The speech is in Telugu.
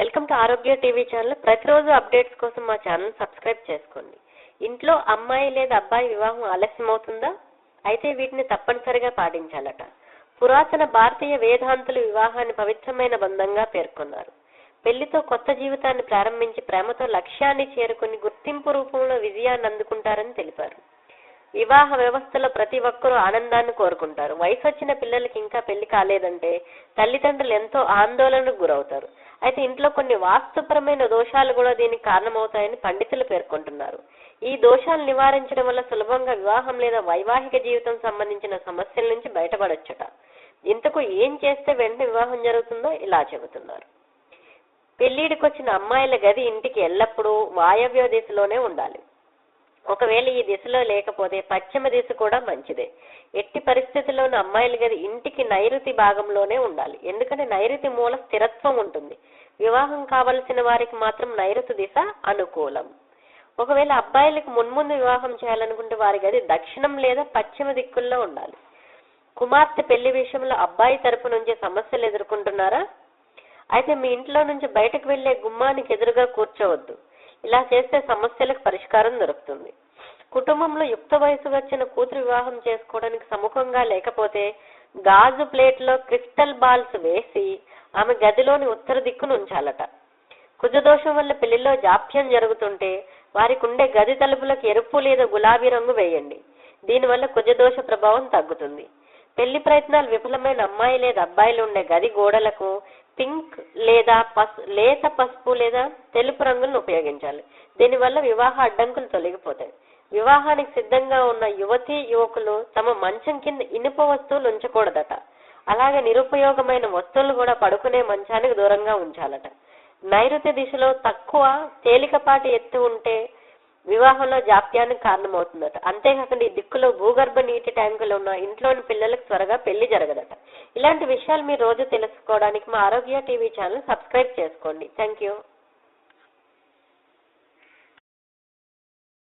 Welcome to Arogya TV channel. ప్రతిరోజు అప్డేట్స్ కోసం మా ఛానల్ సబ్స్క్రైబ్ చేసుకోండి. ఇంట్లో అమ్మాయి లేదా అబ్బాయి వివాహం ఆలస్యం అవుతుందా అయితే వీటిని తప్పనిసరిగా పాటించాలట. పురాతన భారతీయ వేదాంతులు వివాహాన్ని పవిత్రమైన బంధంగా పేర్కొన్నారు. పెళ్ళితో కొత్త జీవితాన్ని ప్రారంభించి ప్రేమతో లక్ష్యాన్ని చేరుకుని గుర్తింపు రూపంలో విజయాన్ని అందుకుంటారని తెలిపారు. వివాహ వ్యవస్థలో ప్రతి ఒక్కరూ ఆనందాన్ని కోరుకుంటారు. వయసు వచ్చిన పిల్లలకి ఇంకా పెళ్ళి కాలేదంటే తల్లిదండ్రులు ఎంతో ఆందోళనకు గురవుతారు. అయితే ఇంట్లో కొన్ని వాస్తుపరమైన దోషాలు కూడా దీనికి కారణమవుతాయని పండితులు పేర్కొంటున్నారు. ఈ దోషాలు నివారించడం వల్ల సులభంగా వివాహం లేదా వైవాహిక జీవితం సంబంధించిన సమస్యల నుంచి బయటపడొచ్చట. ఇంతకు ఏం చేస్తే వెంటనే వివాహం జరుగుతుందో ఇలా చెబుతున్నారు. పెళ్ళిడికి వచ్చిన అమ్మాయిల గది ఇంటికి ఎల్లప్పుడూ వాయవ్య దిశలోనే ఉండాలి. ఒకవేళ ఈ దిశలో లేకపోతే పశ్చిమ దిశ కూడా మంచిదే. ఎట్టి పరిస్థితుల్లోనూ అమ్మాయిలు గది ఇంటికి నైరుతి భాగంలోనే ఉండాలి. ఎందుకంటే నైరుతి మూల స్థిరత్వం ఉంటుంది. వివాహం కావలసిన వారికి మాత్రం నైరుతి దిశ అనుకూలం. ఒకవేళ అబ్బాయిలకు మున్ముందు వివాహం చేయాలనుకుంటే వారి గది దక్షిణం లేదా పశ్చిమ దిక్కుల్లో ఉండాలి. కుమార్తె పెళ్ళి విషయంలో అబ్బాయి తరపు నుంచి సమస్యలు ఎదుర్కొంటున్నారా? అయితే మీ ఇంట్లో నుంచి బయటకు వెళ్ళే గుమ్మానికి ఎదురుగా కూర్చోవద్దు. ఇలా చేస్తే సమస్యలకు పరిష్కారం దొరుకుతుంది. కుటుంబంలో యుక్త వయసు వచ్చిన కూతురు వివాహం చేసుకోవడానికి సముఖంగా లేకపోతే గాజు ప్లేట్లో క్రిస్టల్ బాల్స్ వేసి ఆమె గదిలోని ఉత్తర దిక్కును ఉంచాలట. కుజదోషం వల్ల పెళ్ళిలో జాప్యం జరుగుతుంటే వారికి ఉండే గది తలుపులకు ఎరుపు లేదా గులాబీ రంగు వేయండి. దీనివల్ల కుజదోష ప్రభావం తగ్గుతుంది. పెళ్ళి ప్రయత్నాలు విఫలమైన అమ్మాయి లేదా అబ్బాయిలు ఉండే గది గోడలకు పింక్ లేదా పసు లేత పసుపు లేదా తెలుపు రంగులను ఉపయోగించాలి. దీనివల్ల వివాహ అడ్డంకులు తొలగిపోతాయి. వివాహానికి సిద్ధంగా ఉన్న యువతి యువకులు తమ మంచం కింద ఇనుప వస్తువులు ఉంచకూడదట. అలాగే నిరుపయోగమైన వస్తువులు కూడా పడుకునే మంచానికి దూరంగా ఉంచాలట. నైరుతి దిశలో తక్కువ తేలికపాటి ఎత్తు ఉంటే వివాహంలో జాప్యానికి కారణమవుతుందట. అంతేకాకుండా ఈ దిక్కులో భూగర్భ నీటి ట్యాంకులు ఉన్న ఇంట్లోని పిల్లలకు త్వరగా పెళ్ళి జరగదట. ఇలాంటి విషయాలు మీరు రోజు తెలుసుకోవడానికి మా ఆరోగ్య టీవీ ఛానల్ సబ్స్క్రైబ్ చేసుకోండి. Thank you.